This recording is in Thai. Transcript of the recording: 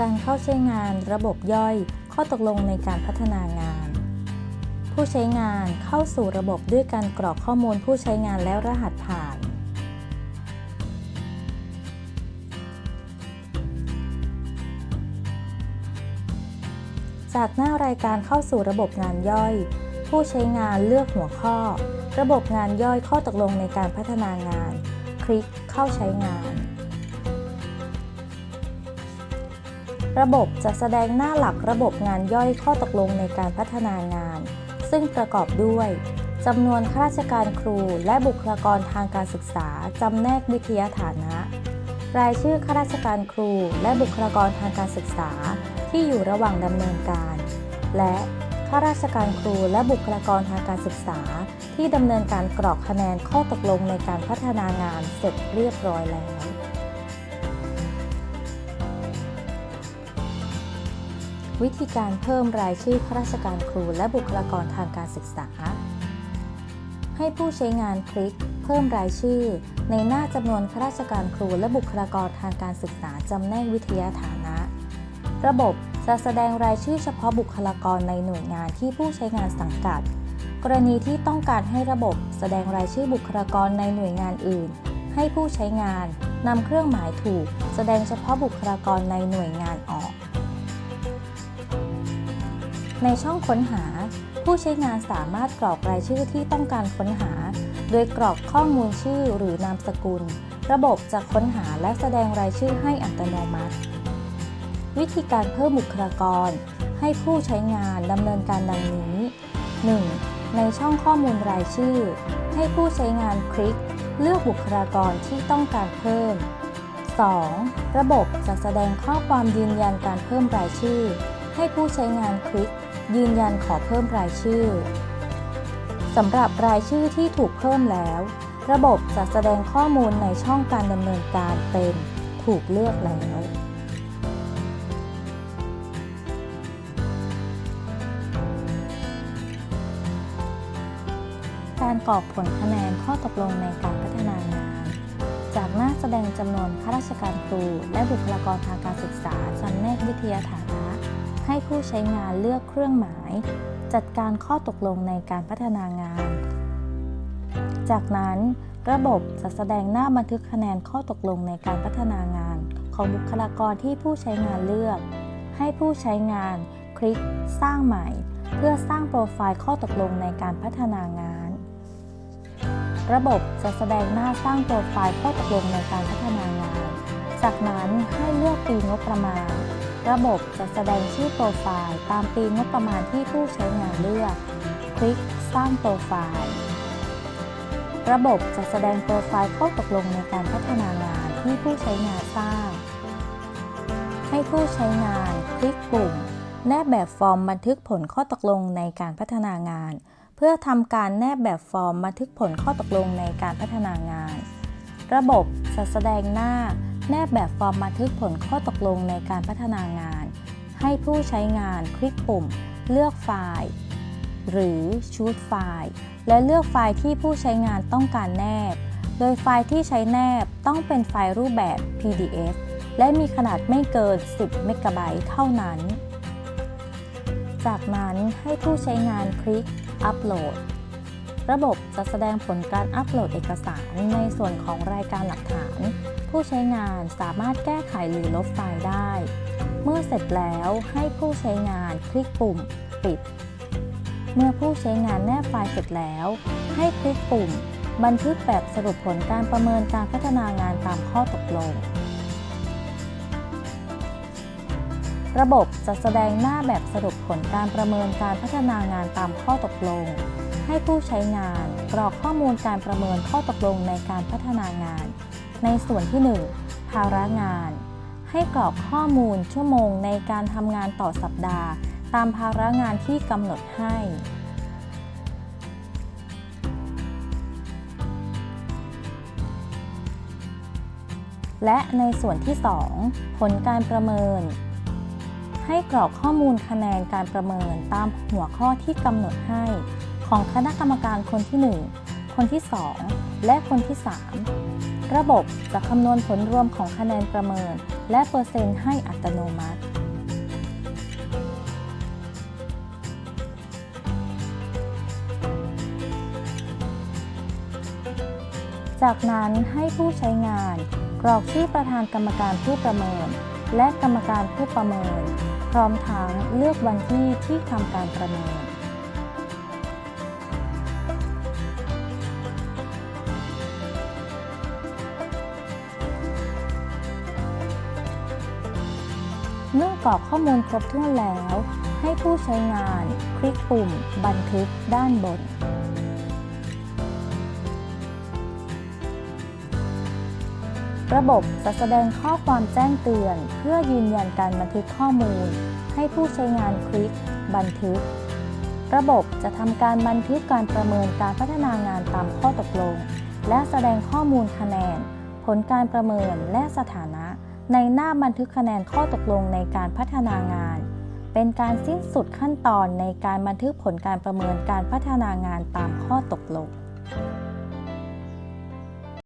การเข้าใช้งานระบบย่อย ข้อตกลงในการพัฒนางาน ผู้ใช้งานเข้าสู่ระบบด้วยการกรอกข้อมูลผู้ใช้งานและรหัสผ่านจากหน้ารายการเข้าสู่ระบบงานย่อย ผู้ใช้งานเลือกหัวข้อ ระบบงานย่อยข้อตกลงในการพัฒนางาน คลิกเข้าใช้งาน ระบบจะแสดงหน้าหลักระบบงานย่อยข้อตกลงในการพัฒนางาน ซึ่งประกอบด้วยจำนวนข้าราชการครูและบุคลากรทางการศึกษาจำแนกวิทยาฐานะ รายชื่อข้าราชการครูและบุคลากรทางการศึกษาที่อยู่ระหว่างดำเนินการ และข้าราชการครูและบุคลากรทางการศึกษา ที่ดำเนินการกรอกคะแนนข้อตกลงในการพัฒนางานเสร็จเรียบร้อยแล้ว วิธีการเพิ่มรายชื่อข้าราชการครูและบุคลากรทางการศึกษา ให้ผู้ใช้งานคลิกเพิ่มรายชื่อ ในหน้าจำนวนข้าราชการครูและบุคลากรทางการศึกษาจำแนกวิทยาฐานะ ระบบจะแสดงรายชื่อเฉพาะบุคลากรในหน่วยงานที่ผู้ใช้งานสังกัด กรณีที่ต้องการให้ระบบแสดงรายชื่อบุคลากรในหน่วยงานอื่น ให้ผู้ใช้งานนำเครื่องหมายถูก แสดงเฉพาะบุคลากรในหน่วยงานออก ในช่องค้นหา ผู้ใช้งานสามารถกรอกรายชื่อที่ต้องการค้นหา โดยกรอกข้อมูลชื่อหรือนามสกุล ระบบจะค้นหาและแสดงรายชื่อให้อัตโนมัติ วิธีการเพิ่มบุคลากร ให้ผู้ใช้งานดำเนินการดังนี้ 1. ในช่องข้อมูลรายชื่อ ให้ผู้ใช้งานคลิก เลือกบุคลากรที่ต้องการเพิ่ม 2. ระบบจะแสดงข้อความยืนยันการเพิ่มรายชื่อ ให้ผู้ใช้งานคลิก ยืนยันขอเพิ่มรายชื่อสำหรับรายชื่อที่ถูกเพิ่มแล้ว ระบบจะแสดงข้อมูลในช่องการดำเนินการเป็นถูกเลือกแล้วการกรอกผลคะแนนข้อตกลงในการพัฒนางาน จากหน้าแสดงจำนวนข้าราชการครู และบุคลากรทางการศึกษาจำแนกวิทยาฐานะ ให้ผู้ใช้งานเลือกเครื่องหมาย จัดการข้อตกลงในการพัฒนางาน จากนั้นระบบจะแสดงหน้าบันทึกคะแนนข้อตกลงในการพัฒนางาน ของบุคลากรที่ผู้ใช้งานเลือก ให้ผู้ใช้งาน คลิก สร้างใหม่ เพื่อสร้างโปรไฟล์ข้อตกลงในการพัฒนางาน ระบบจะแสดงหน้าสร้างโปรไฟล์ข้อตกลงในการพัฒนางาน จากนั้นให้เลือกปีงบประมาณ ระบบจะแสดงชื่อโปรไฟล์ตามปีงบประมาณที่ผู้ใช้งานเลือก คลิกสร้างโปรไฟล์ ระบบจะแสดงโปรไฟล์ข้อตกลงในการพัฒนางานที่ผู้ใช้งานสร้าง ให้ผู้ใช้งานคลิกปุ่มแนบแบบฟอร์มบันทึกผลข้อตกลงในการพัฒนางาน เพื่อทำการแนบแบบฟอร์มบันทึกผลข้อตกลงในการพัฒนางาน ระบบจะแสดงหน้า แนบแบบฟอร์มบันทึกผลข้อตกลงในการพัฒนางาน ให้ผู้ใช้งานคลิกปุ่ม เลือกไฟล์ หรือชูดไฟล์ และเลือกไฟล์ที่ผู้ใช้งานต้องการแนบ โดยไฟล์ที่ใช้แนบต้องเป็นไฟล์รูปแบบ PDF และมีขนาดไม่เกิน 10 เมกะไบต์เท่านั้น จากนั้นให้ผู้ใช้งานคลิกอัปโหลด ระบบจะแสดงผลการอัปโหลดเอกสารในส่วนของรายการหลักฐาน ผู้ใช้งานสามารถแก้ไขหรือลบไฟล์ได้ เมื่อเสร็จแล้วให้ผู้ใช้งานคลิกปุ่ม ปิด เมื่อผู้ใช้งานแนบไฟล์เสร็จแล้ว ให้คลิกปุ่ม บันทึกแบบสรุปผลการประเมินการพัฒนางานตามข้อตกลง ระบบจะแสดงหน้าแบบสรุปผลการประเมินการพัฒนางานตามข้อตกลง ให้ผู้ใช้งานกรอกข้อมูลการประเมินข้อตกลงในการพัฒนางาน ในส่วนที่ 1 ภาระงาน ให้กรอกข้อมูลชั่วโมงในการทำงานต่อสัปดาห์ ตามภาระงานที่กำหนดให้ และในส่วนที่ 2 ผลการประเมิน ให้กรอกข้อมูลคะแนนการประเมินตามหัวข้อที่กำหนดให้ ของคณะกรรมการคนที่ 1 คนที่ 2 และคนที่ 3 ระบบจะคำนวณผลรวมของคะแนนประเมิน และเปอร์เซ็นต์ให้อัตโนมัติจากนั้นให้ผู้ใช้งานกรอกชื่อประธานกรรมการผู้ประเมิน และกรรมการผู้ประเมิน พร้อมทั้งเลือกวันที่ที่ทำการประเมิน เมื่อกรอกข้อมูลครบถ้วนแล้ว ให้ผู้ใช้งานคลิกปุ่ม บันทึกด้านบน ระบบจะแสดงข้อความแจ้งเตือน เพื่อยืนยันการบันทึกข้อมูล ให้ผู้ใช้งานคลิก บันทึก ระบบจะทำการบันทึกการประเมินการพัฒนางานตามข้อตกลง และแสดงข้อมูลคะแนน ผลการประเมินและสถานะ ในหน้าบันทึกคะแนนข้อตกลงในการพัฒนางาน เป็นการสิ้นสุดขั้นตอนในการบันทึกผลการประเมินการพัฒนางานตามข้อตกลง